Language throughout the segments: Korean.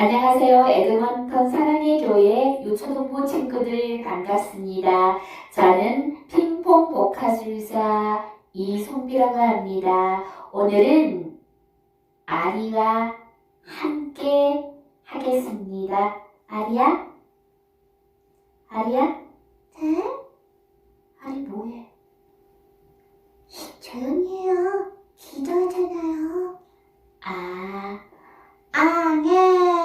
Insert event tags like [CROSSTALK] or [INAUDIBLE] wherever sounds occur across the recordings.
안녕하세요. 에드먼턴 사랑의 교회 유초동부 친구들 반갑습니다. 저는 핑퐁 복화술사 이송비라고 합니다. 오늘은 아리와 함께 하겠습니다. 아리야? 아리야? 네? 아리 뭐해? 조용히 해요. 기도하잖아요. 아, 아멘.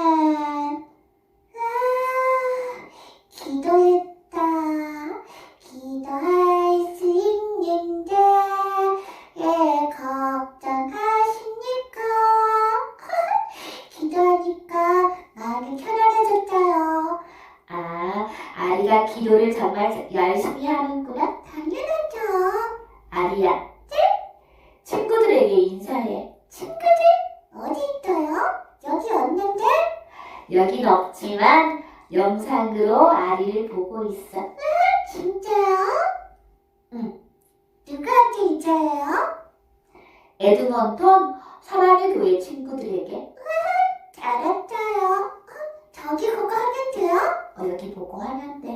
영상으로 아리를 보고 있어. 진짜요? 응. 누구한테 인사해요? 에드먼턴 사랑의 교회 친구들에게 알았어요. 저기 그거 하면 돼요? 어, 여기 보고 하면 돼.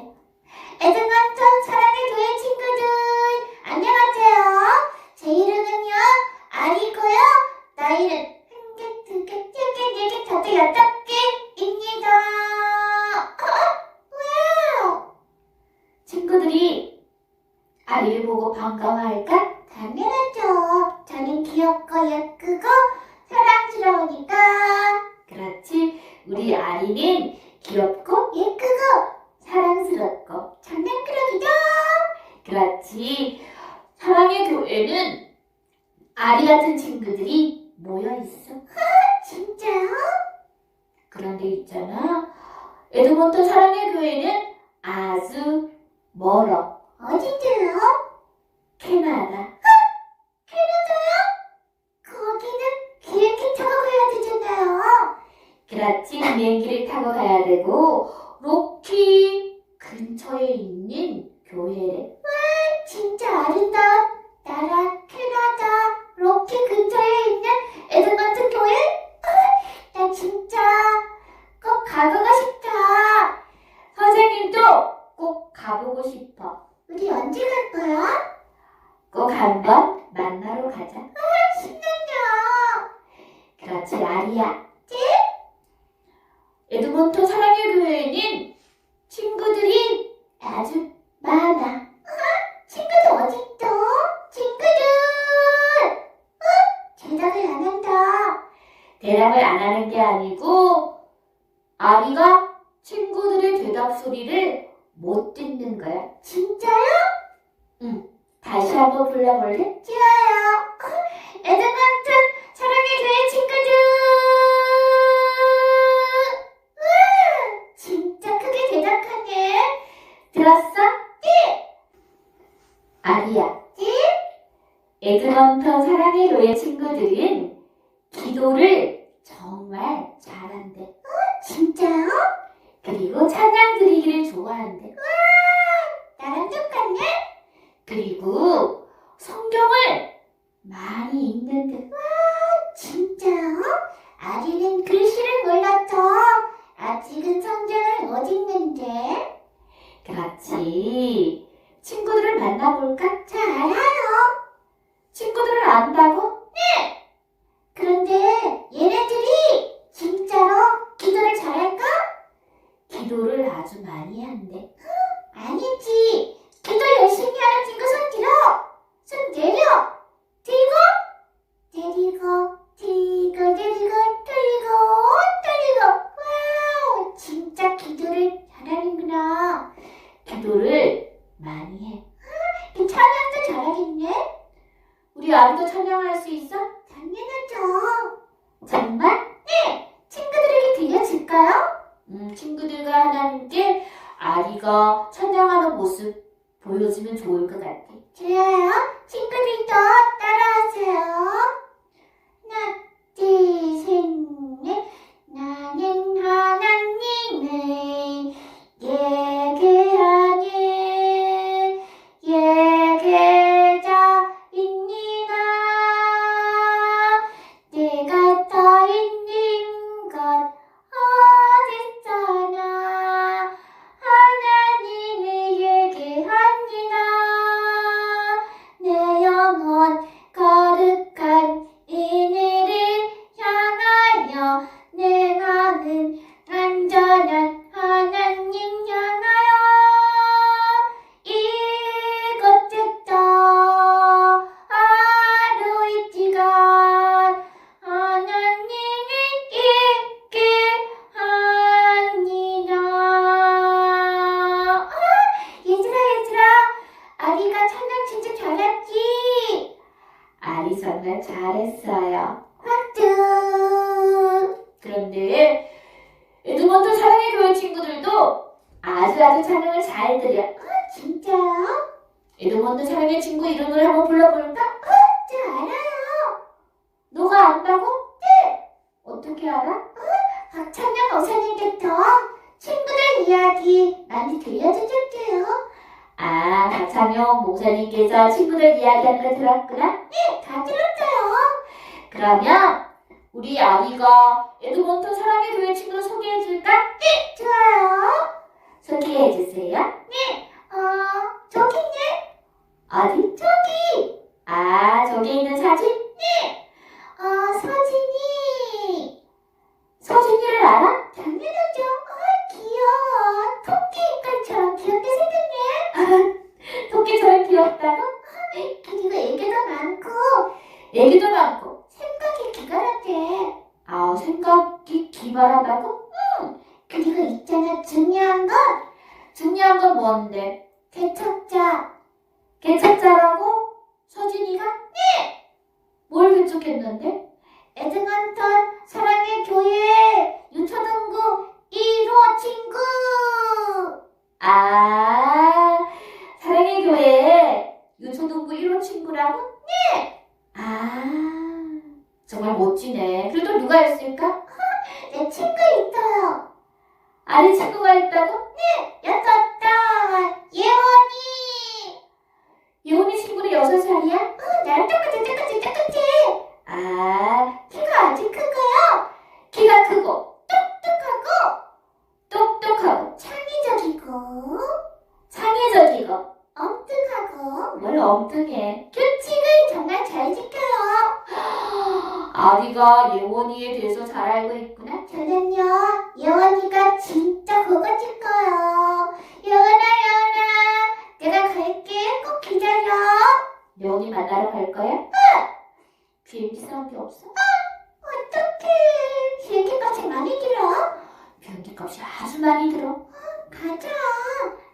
에드먼턴 사랑의 교회 친구들 안녕하세요. 제 이름은요 아리고요. 나이는 한 개, 두 개, 세 개, 네 개, 다섯, 여섯 개입니다. 왜요? 친구들이 아리를 보고 반가워할까? 당연하죠. 저는 귀엽고 예쁘고 사랑스러우니까 그렇지. 우리 아리는 귀엽고 예쁘고 사랑스럽고 장난꾸러기죠. 그렇지. 사랑의 교회는 아리 같은 친구들이 모여 있어. 진짜요? 그런데 있잖아. 에드먼턴 사랑의 교회는 아주 멀어. 어딘데요? 캐나다. 거기는 비행기 타고 가야 되잖아요. 그렇지. 비행기를 타고 가야 되고 로키 근처에 있는 교회래. 진짜 아름다운 나라 থাকবা। 좋아요. 에드먼튼 사랑의 교회 친구들. [LAUGHS] 진짜 크게 대답하네. 들었어? 네. 아리야. 에드먼턴 사랑의 교회 친구들은 기도를 에드먼트 사랑의 교회 친구들도 아주 아주 찬양을 잘 드려. 진짜요? 에드먼트 사랑의 친구 이름을 한번 불러볼까? 저 알아요. 너가 안다고? 네. 어떻게 알아? 박찬영 어사님께서 친구들 이야기 많이 들려주셨대요. 아, 박찬용 목사님께서 친구들 이야기하는 걸 들었구나? 다 들었어요. 그러면 우리 아리가 에드먼트 사랑의 교회 친구를 소개해줄까? 좋아요. 소개해주세요. 어, 저기 있네. 어디? 저기! 아, 저기 있는 사진? 어, 서진이. 서진이를 알아? 당연하죠. 아, 귀여워. 토끼 이빨처럼 귀엽게 생겼네. 토끼처럼 귀엽다고? 그리고 애교도 많고 얘기도 많고. 생각이 기가라대. 아, 생각이 기발하다고? 그리고 있잖아 중요한 건 중요한 건 뭔데? 개척자. 개척자라고? 서진이가? 네! 뭘 개척했는데? 에드먼턴 사랑의 교회 유초등부 1호 친구. 아, 사랑의 교회 유초등부 1호 친구라고? 네! 아, 정말 멋지네. 그래도 누가 있을까? [LAUGHS] 내 친구 있어요. 아리 친구가 있다고? 여섯 달 기다려. 예원이 만나러 갈 거야? 비행기 싼게 없어? 어떡해 비행기값이 많이 들어. 비행기 값이 아주 많이 들어. 가자.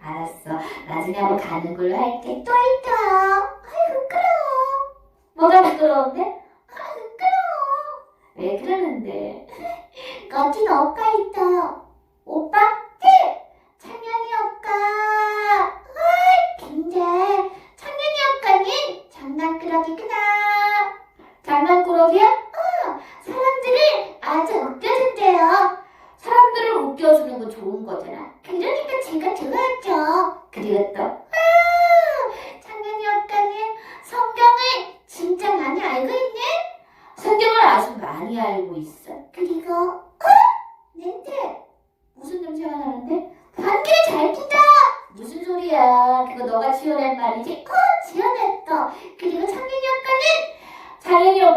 알았어. 나중에 한번 가는 걸로 할게. 또 있어요. 아이 부끄러워. 뭐가 부끄러운데? 아 부끄러워. 왜 그러는데? [LAUGHS] 멋진 오빠 있어요. 오빠? Daddy. Good.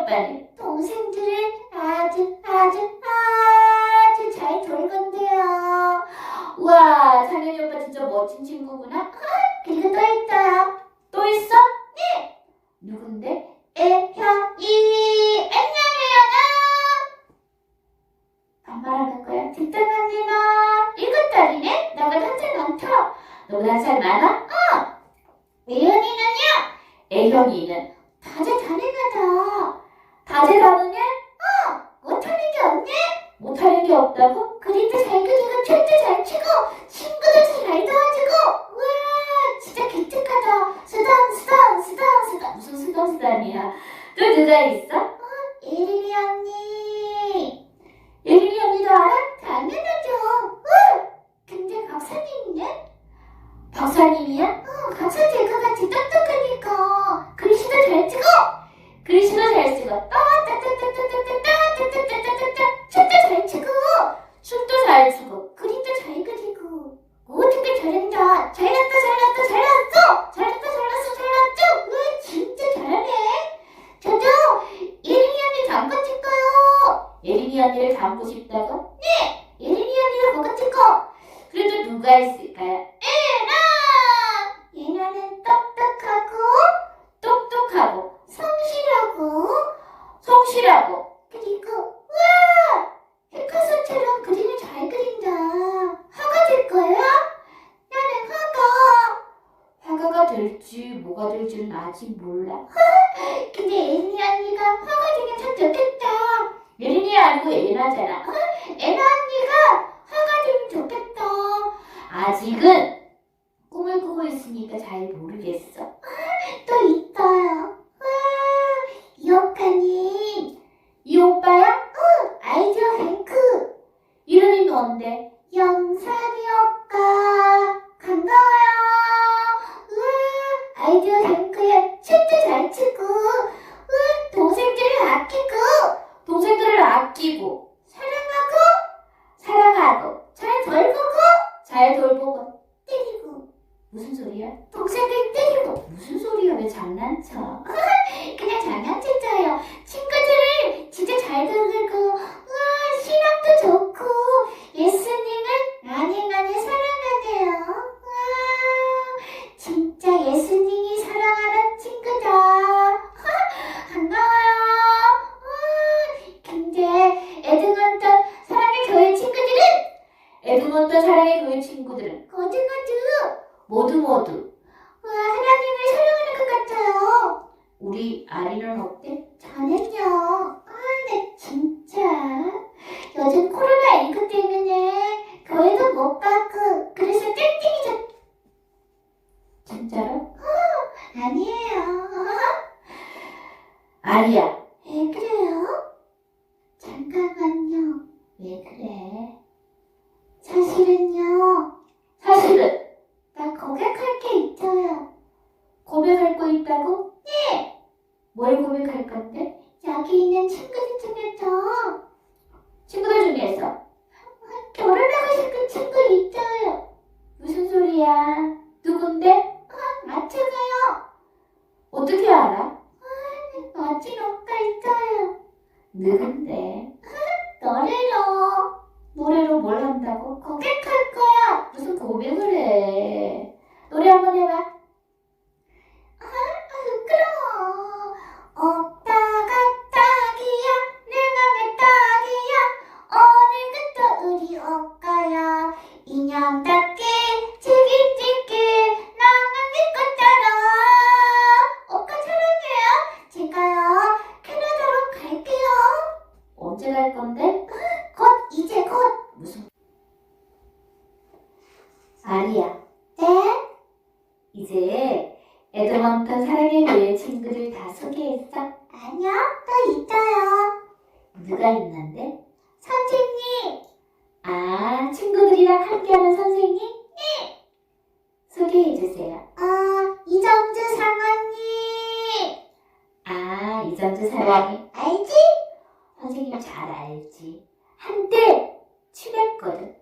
오빠는 동생들을 아주 아주 아주 잘 돌본대요. 우와 장현이 오빠 진짜 멋진 친구 없다고? 그림도 잘 그리고 춤도 잘 추고 친구도 잘 도와주고 우와 진짜 기특하다. 수당 수당 수당 수당. 무슨 수담수담이야? 또 누가 있어? 될 줄은 아직 몰라. [LAUGHS] 근데 예린이 언니가 화가 되면 참 좋겠다. 예린이 아니고 예나잖아. 예나 [LAUGHS] 언니가 화가 되면 좋겠다. 아직은 꿈을 꾸고 있으니까 잘 모르겠어. [LAUGHS] 또 있어요. 이 오빠님. 이 오빠야? 응, 아이디어 뱅크. 이름이 뭔데? Yeah. 남자 사랑해 네. 알지? 선생님 잘 알지. 한때 친했거든.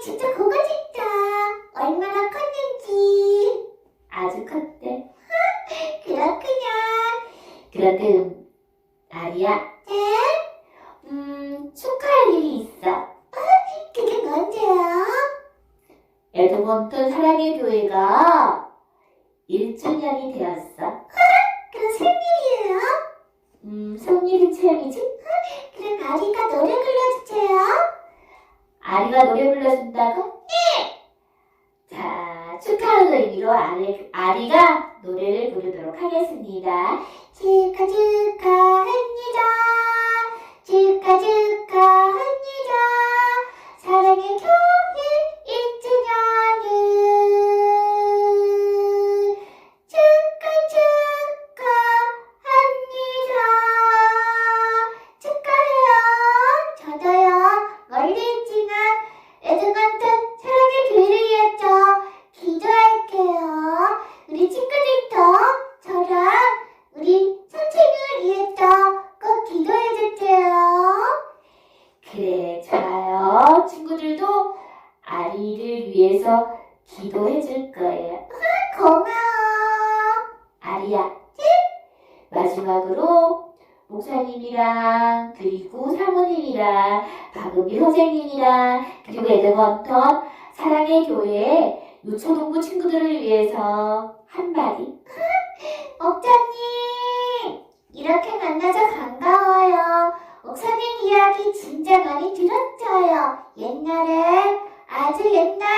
진짜 고거 진짜 얼마나 컸는지 아주 컸대 그렇구나 그런데 아리야 네? 음 축하할 일이 있어 [LAUGHS] 그게 뭔데요? 에드먼턴 사랑의 교회가 1주년이 되었어 [LAUGHS] 그 생일이에요? 음 생일이 체험이지? [LAUGHS] 그럼 아리가 노래 불러주세요 아리가 노래 불러준다고? 네! 자, 축하하는 의미로 아리, 아리가 노래를 부르도록 하겠습니다. 축하 축하합니다. 축하 축하합니다. 사랑의 교회 1주년 친구들을 위해서 한마디 목사님, [LAUGHS] 이렇게 만나서 반가워요. 목사님 이야기 진짜 많이 들었어요. 옛날에, 아주 옛날,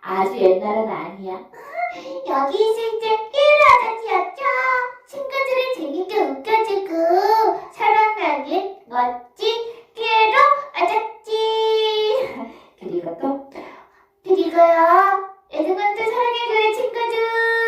아주 옛날은 아니야. [LAUGHS] 여기 있을 때 깨로 아저씨였죠? 친구들을 재밌게 웃겨주고, 사랑하는 멋진 깨로 아저씨. [LAUGHS] 그리고 또 그리고요, 에드먼드 사랑의 교회 친구들!